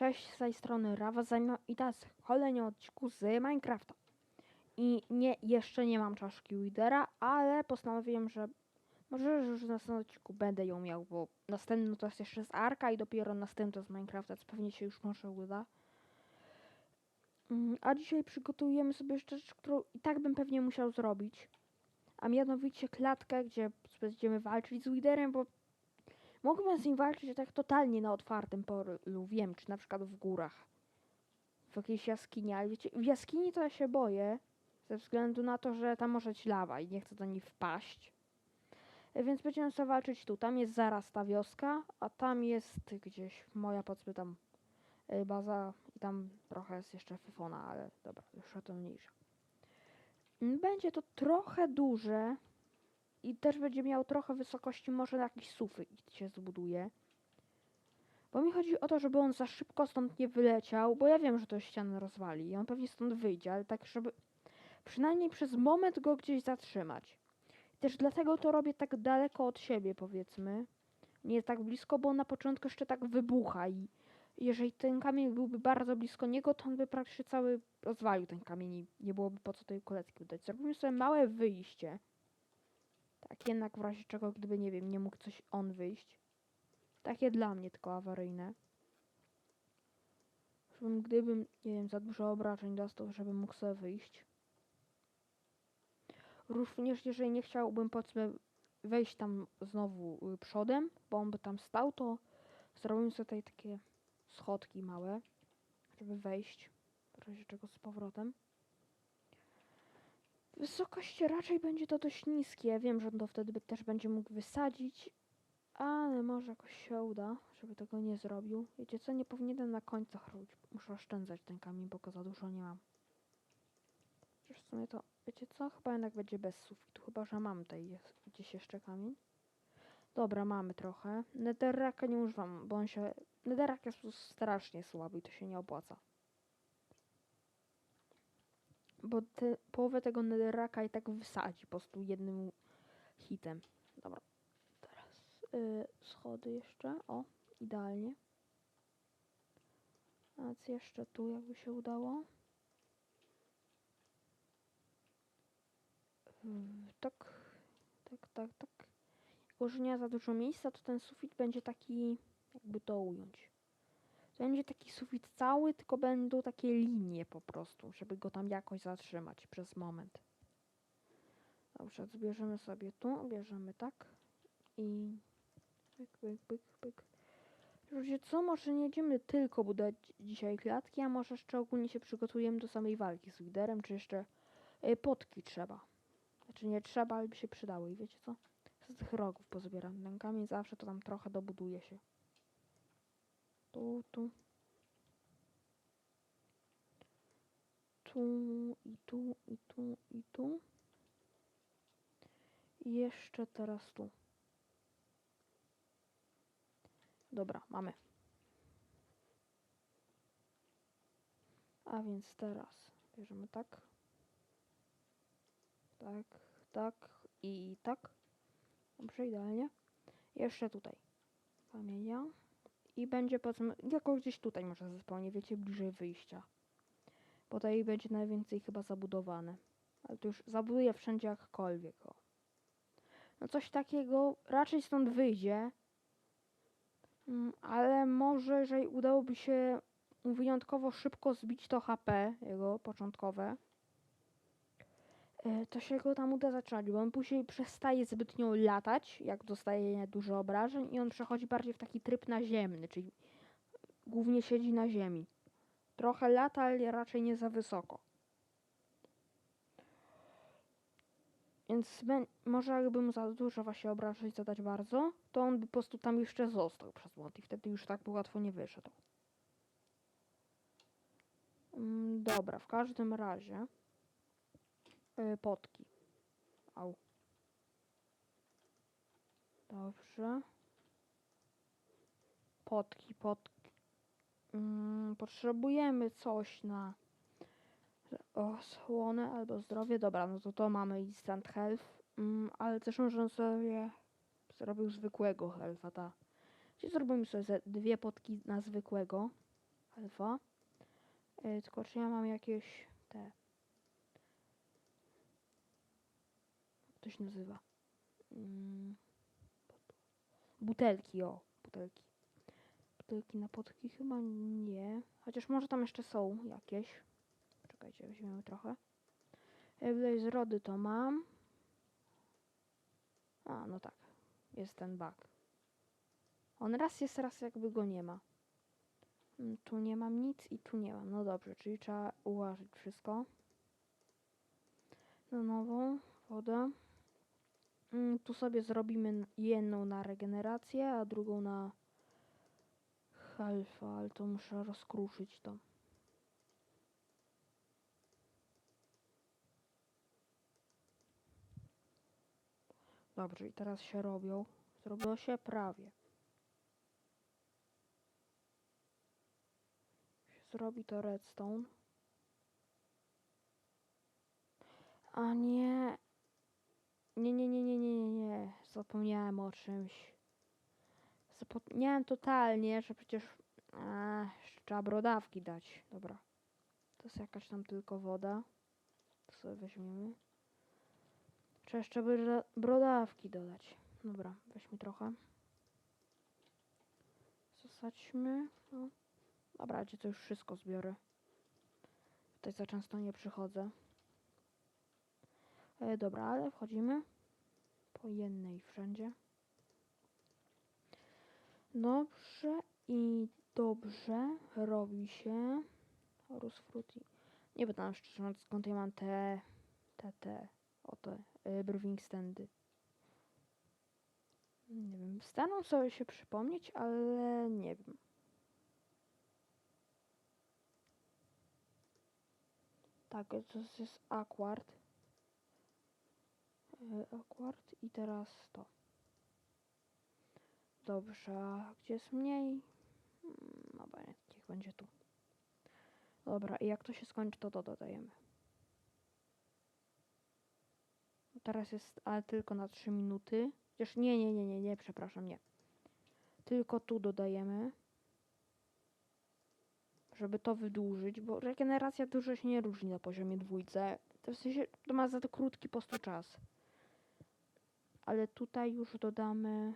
Cześć, z tej strony Rawa i teraz kolejny odcinku z Minecrafta. I nie, jeszcze nie mam czaszki Widera, ale postanowiłem, że może już w następnym odcinku będę ją miał, bo następny to jest jeszcze z Arka i dopiero następny z Minecrafta, co pewnie się już może uda. Mm, A dzisiaj przygotujemy sobie jeszcze rzecz, którą i tak bym pewnie musiał zrobić. A mianowicie klatkę, gdzie będziemy walczyć z Widerem, bo Mógłbym z nim walczyć tak totalnie na otwartym polu, wiem, czy na przykład w górach. W jakiejś jaskini, ale wiecie, w jaskini to ja się boję, ze względu na to, że tam może być lawa i nie chcę do niej wpaść. Więc będziemy sobie walczyć tu. Tam jest zaraz ta wioska, a tam jest gdzieś moja, powiedzmy tam, e, baza i tam trochę jest jeszcze fyfona, ale dobra, już o to mniejsza. Będzie to trochę duże, i też będzie miał trochę wysokości, może na jakiś sufit się zbuduje. Bo mi chodzi o to, żeby on za szybko stąd nie wyleciał, bo ja wiem, że to ścianę rozwali i on pewnie stąd wyjdzie, ale tak, żeby przynajmniej przez moment go gdzieś zatrzymać. Też dlatego to robię tak daleko od siebie, powiedzmy. Nie tak blisko, bo na początku jeszcze tak wybucha i jeżeli ten kamień byłby bardzo blisko niego, to on by praktycznie cały rozwalił ten kamień i nie byłoby po co tej kolecki dać. Zrobimy sobie małe wyjście. Tak jednak w razie czego, gdyby, nie wiem, nie mógł coś on wyjść. Takie dla mnie tylko awaryjne. Żebym, gdybym, nie wiem, za dużo obrażeń dostał, żebym mógł sobie wyjść. Również jeżeli nie chciałbym, powiedzmy, wejść tam znowu y, przodem, bo on by tam stał, to zrobimy sobie tutaj takie schodki małe, żeby wejść, w razie czego z powrotem. Wysokość raczej będzie to dość niskie. Wiem, że on to wtedy też będzie mógł wysadzić, ale może jakoś się uda, żeby tego nie zrobił. Wiecie co, nie powinienem na końcach robić. Muszę oszczędzać ten kamień, bo go za dużo nie mam. Przecież w sumie to, wiecie co, chyba jednak będzie bez sufitu, chyba że mam tutaj gdzieś jeszcze kamień. Dobra, mamy trochę. Netherraka nie używam, bo on się... Netherrack jest strasznie słaby i to się nie opłaca. Bo te, połowę tego netherraka i tak wysadzi po prostu jednym hitem. Dobra. Teraz y, schody jeszcze. O, idealnie. A więc jeszcze tu jakby się udało. Tak, tak, tak, tak. Jako, że nie za dużo miejsca, to ten sufit będzie taki, jakby to ująć. Będzie taki sufit cały, tylko będą takie linie po prostu, żeby go tam jakoś zatrzymać przez moment. Dobrze, zbierzemy sobie tu, bierzemy tak i pyk, pyk, pyk, pyk. Wiecie co, może nie będziemy tylko budować dzisiaj klatki, a może jeszcze ogólnie się przygotujemy do samej walki z liderem, czy jeszcze y, potki trzeba. Znaczy nie trzeba, ale by się przydały i wiecie co? Z tych rogów pozbieram ten kamień, zawsze to tam trochę dobuduje się. Tu, tu. Tu i tu, i tu, i tu. I jeszcze teraz tu. Dobra, mamy. A więc teraz bierzemy tak. Tak, tak i tak. Dobrze, idealnie. Jeszcze tutaj. Kamienia. I będzie powiedzmy, jakoś gdzieś tutaj może zupełnie, wiecie, bliżej wyjścia. Bo tutaj będzie najwięcej chyba zabudowane. Ale to już zabuduję wszędzie jakkolwiek. O. No coś takiego raczej stąd wyjdzie. Mm, Ale może, jeżeli udałoby się wyjątkowo szybko zbić to HP, jego początkowe, to się go tam uda zatrzymać, bo on później przestaje zbytnio latać, jak dostaje dużo obrażeń i on przechodzi bardziej w taki tryb naziemny, czyli głównie siedzi na ziemi. Trochę lata, ale raczej nie za wysoko. Więc może jakbym za dużo właśnie obrażeń zadać bardzo, to on by po prostu tam jeszcze został przez błąd i wtedy już tak łatwo nie wyszedł. Mm, Dobra, w każdym razie y, potki. Au. Dobrze. Potki, potki. Mm, potrzebujemy coś na osłonę albo zdrowie. Dobra, no to to mamy instant health. Mm, ale też możemy sobie zrobił zwykłego healtha, ta. Czyli zrobimy sobie dwie potki na zwykłego. Alfa. E, tylko czy ja mam jakieś te... to się nazywa? Mm, butelki, o, butelki. Butelki na potki chyba nie. Chociaż może tam jeszcze są jakieś. Czekajcie, weźmiemy trochę. E, Blaze rody to mam. A, no tak. Jest ten bug. On raz jest, raz jakby go nie ma. Mm, Tu nie mam nic i tu nie mam. No dobrze, czyli trzeba ułożyć wszystko. Na nową wodę. Mm, Tu sobie zrobimy jedną na regenerację, a drugą na halfa, ale to muszę rozkruszyć to. Dobrze, i teraz się robią. Zrobiło się prawie. Zrobi to redstone. A nie. Nie, nie, nie, nie, nie, nie, nie. Zapomniałem o czymś. Zapomniałem totalnie, że przecież a, jeszcze trzeba brodawki dać. Dobra. To jest jakaś tam tylko woda. To sobie weźmiemy. Trzeba jeszcze bro- brodawki dodać. Dobra, weźmy trochę. Zasadźmy. No. Dobra, gdzie to już wszystko zbiorę. Tutaj za często nie przychodzę. E, dobra, ale wchodzimy. Po jednej wszędzie. Dobrze i dobrze robi się. Horus frutti. Nie pytam szczerze mówiąc, skąd ja mam te, te, te, o te y, brewing standy. Nie wiem, staną sobie się przypomnieć, ale nie wiem. Tak, to jest aquard. Y, Aquard i teraz to. Dobrze, a gdzie jest mniej? Mm, Dobra, niech będzie tu. Dobra, i jak to się skończy, to to dodajemy. Teraz jest, ale tylko na 3 minuty. Chociaż nie, nie, nie, nie, nie, przepraszam, nie. Tylko tu dodajemy. Żeby to wydłużyć, bo regeneracja dużo się nie różni na poziomie dwójce. To w sensie, to ma za to krótki po prostu czas. Ale tutaj już dodamy...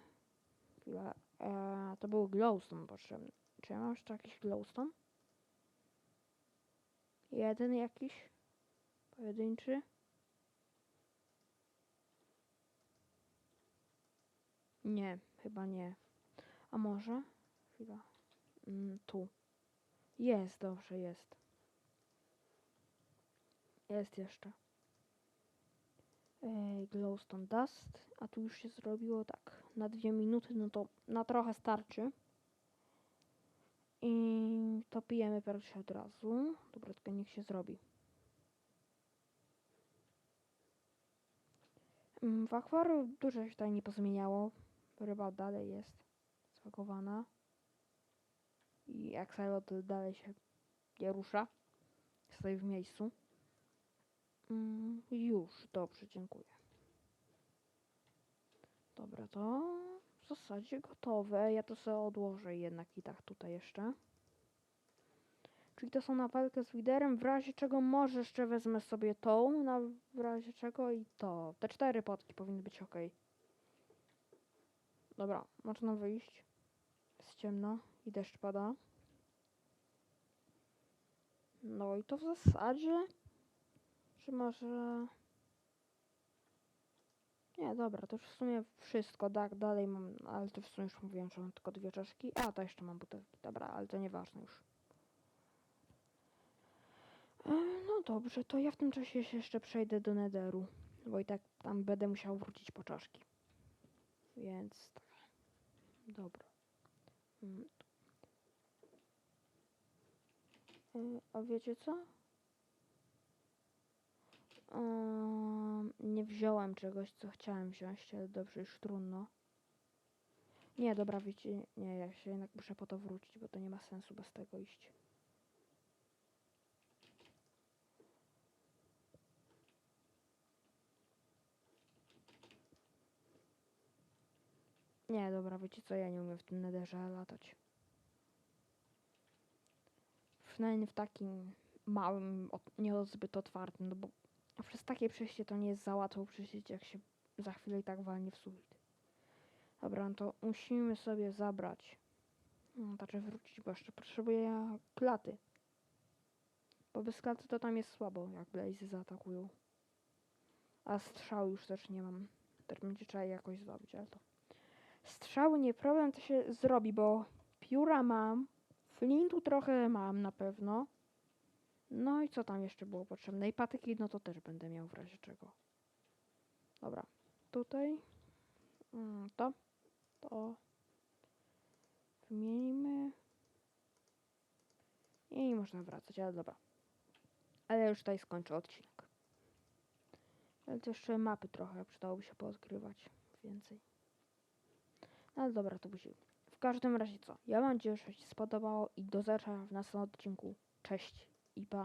Chwila, e, to był glowstone potrzebny. Czy ja mam jeszcze jakiś glowstone? Jeden jakiś? Pojedynczy? Nie, chyba nie. A może? Chwila. Mm, tu. Jest, dobrze, jest. Jest jeszcze. Ej, glowstone dust. A tu już się zrobiło tak. Na dwie minuty, no to na trochę starczy. I to pijemy pierwszy od razu. Dobra, tylko niech się zrobi. Mm, W dużo się tutaj nie pozmieniało. Ryba dalej jest zbagowana. I axolotl dalej się nie rusza. Stoi w miejscu. Mm, już, dobrze, dziękuję. Dobra, to w zasadzie gotowe. Ja to sobie odłożę jednak i tak tutaj jeszcze. Czyli to są na walkę z liderem, w razie czego może jeszcze wezmę sobie tą, na w razie czego i to. Te cztery potki powinny być ok. Dobra, można wyjść. Jest ciemno i deszcz pada. No i to w zasadzie, czy może... Nie, dobra, to już w sumie wszystko, tak, dalej mam, ale to w sumie już mówiłem, że mam tylko dwie czaszki. A, to jeszcze mam butelki, dobra, ale to nieważne już. No dobrze, to ja w tym czasie się jeszcze przejdę do Netheru, bo i tak tam będę musiał wrócić po czaszki. Więc tak. Dobra. Mm. E, A wiecie co? Nie wziąłem czegoś, co chciałem wziąć, ale dobrze, już trudno. Nie, dobra, wiecie, nie, ja się jednak muszę po to wrócić, bo to nie ma sensu bez tego iść. Nie, dobra, wiecie co, ja nie umiem w tym nederze latać. przynajmniej w takim małym, nie zbyt otwartym, no bo przez takie przejście to nie jest za łatwo przejść, jak się za chwilę i tak walnie w sufit. Dobra, no to musimy sobie zabrać, no, znaczy wrócić, bo jeszcze potrzebuję klaty. Bo bez klaty to tam jest słabo, jak blazy zaatakują. A strzał już też nie mam. Też będzie trzeba je jakoś zdobyć, ale to... Strzały nie problem, to się zrobi, bo pióra mam, flintu trochę mam na pewno. No i co tam jeszcze było potrzebne? I patyki, no to też będę miał w razie czego. Dobra, tutaj mm, to, to wymienimy i można wracać, ale dobra. Ale już tutaj skończę odcinek. Ale to jeszcze mapy trochę przydałoby się poodkrywać więcej. No ale dobra, to musi. W każdym razie co? Ja mam nadzieję, że się spodobało i do zobaczenia w następnym odcinku. Cześć i pa.